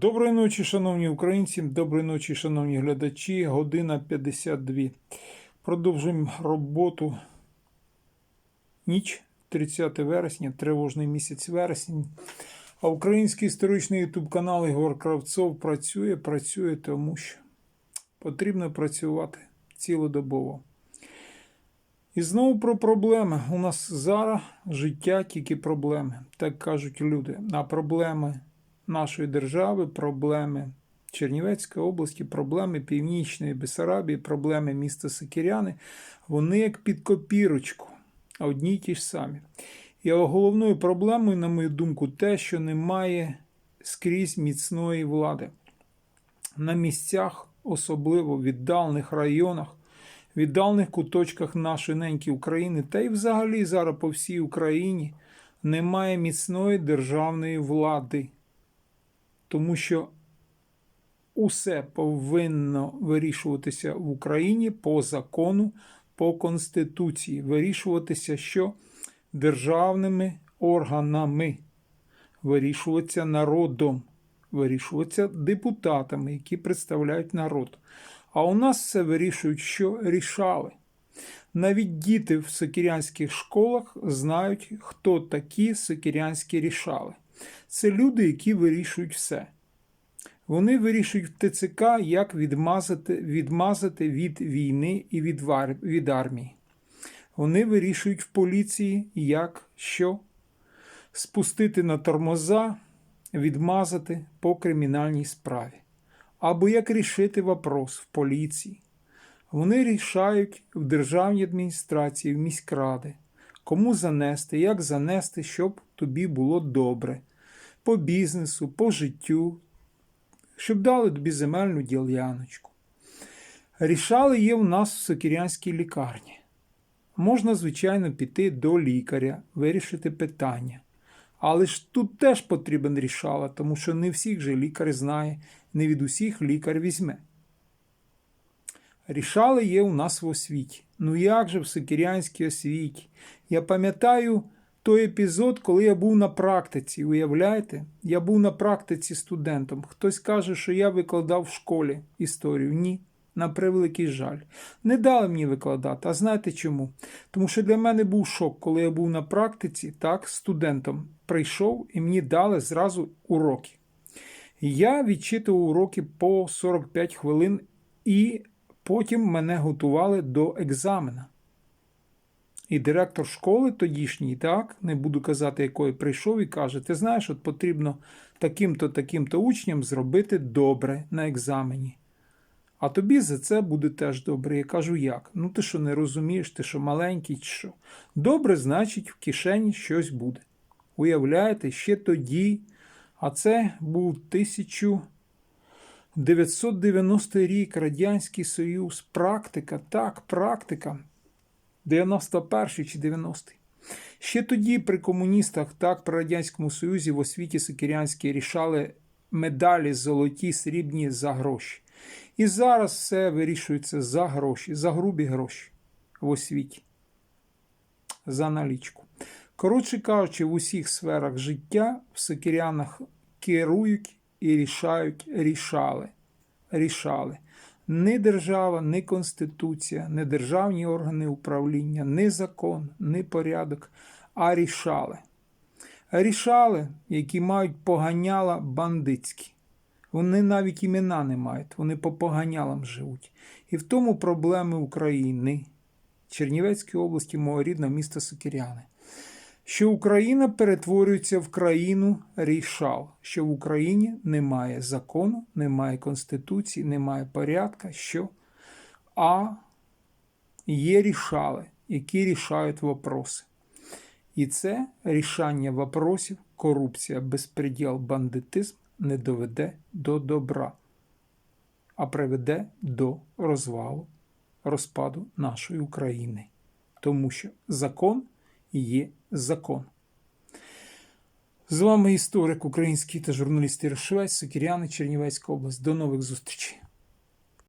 Доброї ночі, шановні українці, доброї ночі, шановні глядачі. Година 52. Продовжуємо роботу. Ніч 30 вересня, тривожний місяць вересень. А український історичний ютуб канал Ігор Кравцов працює, працює, тому що потрібно працювати цілодобово. І знову про проблеми. У нас зараз життя тільки проблеми, так кажуть люди. А проблеми нашої держави, проблеми Чернівецької області, проблеми Північної Бесарабії, проблеми міста Сикіряни, вони як під копірочку, а одні й ті ж самі. І головною проблемою, на мою думку, те, що немає скрізь міцної влади. На місцях, особливо в віддалених районах, віддалених куточках нашої неньки України, та й взагалі зараз по всій Україні немає міцної державної влади тому що усе повинно вирішуватися в Україні по закону, по Конституції, вирішуватися що державними органами, вирішуватися народом, вирішуватися депутатами, які представляють народ. А у нас все вирішують, що рішали. Навіть діти в сокірянських школах знають, хто такі сокірянські рішали. Це люди, які вирішують все. Вони вирішують в ТЦК, як відмазати, відмазати від війни і від, вар, від армії. Вони вирішують в поліції, як що спустити на тормоза, відмазати по кримінальній справі. Або як рішити вопрос в поліції. Вони рішають в державній адміністрації, в міськради, кому занести, як занести, щоб тобі було добре по бізнесу, по життю, щоб дали тобі земельну діляночку. Рішали є у нас в Сокірянській лікарні. Можна, звичайно, піти до лікаря, вирішити питання. Але ж тут теж потрібен рішала, тому що не всіх же лікар знає, не від усіх лікар візьме. Рішали є у нас в освіті. Ну як же в Сокірянській освіті? Я пам'ятаю той епізод, коли я був на практиці. Уявляєте? Я був на практиці студентом. Хтось каже, що я викладав в школі історію. Ні. На превеликий жаль. Не дали мені викладати. А знаєте чому? Тому що для мене був шок, коли я був на практиці, так, студентом прийшов і мені дали зразу уроки. Я відчитував уроки по 45 хвилин, і потім мене готували до екзамена. І директор школи тодішній, так, не буду казати, якої прийшов, і каже: Ти знаєш, от потрібно таким-то, таким-то учням зробити добре на екзамені. А тобі за це буде теж добре. Я кажу, як? Ну, ти що не розумієш, ти що маленький, чи що? Добре, значить, в кишені щось буде. Уявляєте, ще тоді, а це був 1990 рік, Радянський Союз, практика, так, практика. 91 чи 90-й. Ще тоді при комуністах, так при Радянському Союзі в освіті Сокірянській рішали медалі золоті, срібні за гроші. І зараз все вирішується за гроші, за грубі гроші в освіті, за налічку. Коротше кажучи, в усіх сферах життя в Сокірянах керують і рішають, рішали. рішали. Ні держава, ні конституція, ні державні органи управління, ні закон, ні порядок, а рішали. Рішали, які мають поганяла бандитські. Вони навіть імена не мають, вони по поганялам живуть. І в тому проблеми України, Чернівецької області, мого рідного міста Сокіряни що Україна перетворюється в країну рішал, що в Україні немає закону, немає конституції, немає порядка, що а є рішали, які рішають вопроси. І це рішання вопросів, корупція, безпреділ, бандитизм не доведе до добра, а приведе до розвалу, розпаду нашої України. Тому що закон є закон. З вами історик український та журналіст Ір Швець, Сокіряни, Чернівецька область. До нових зустрічей.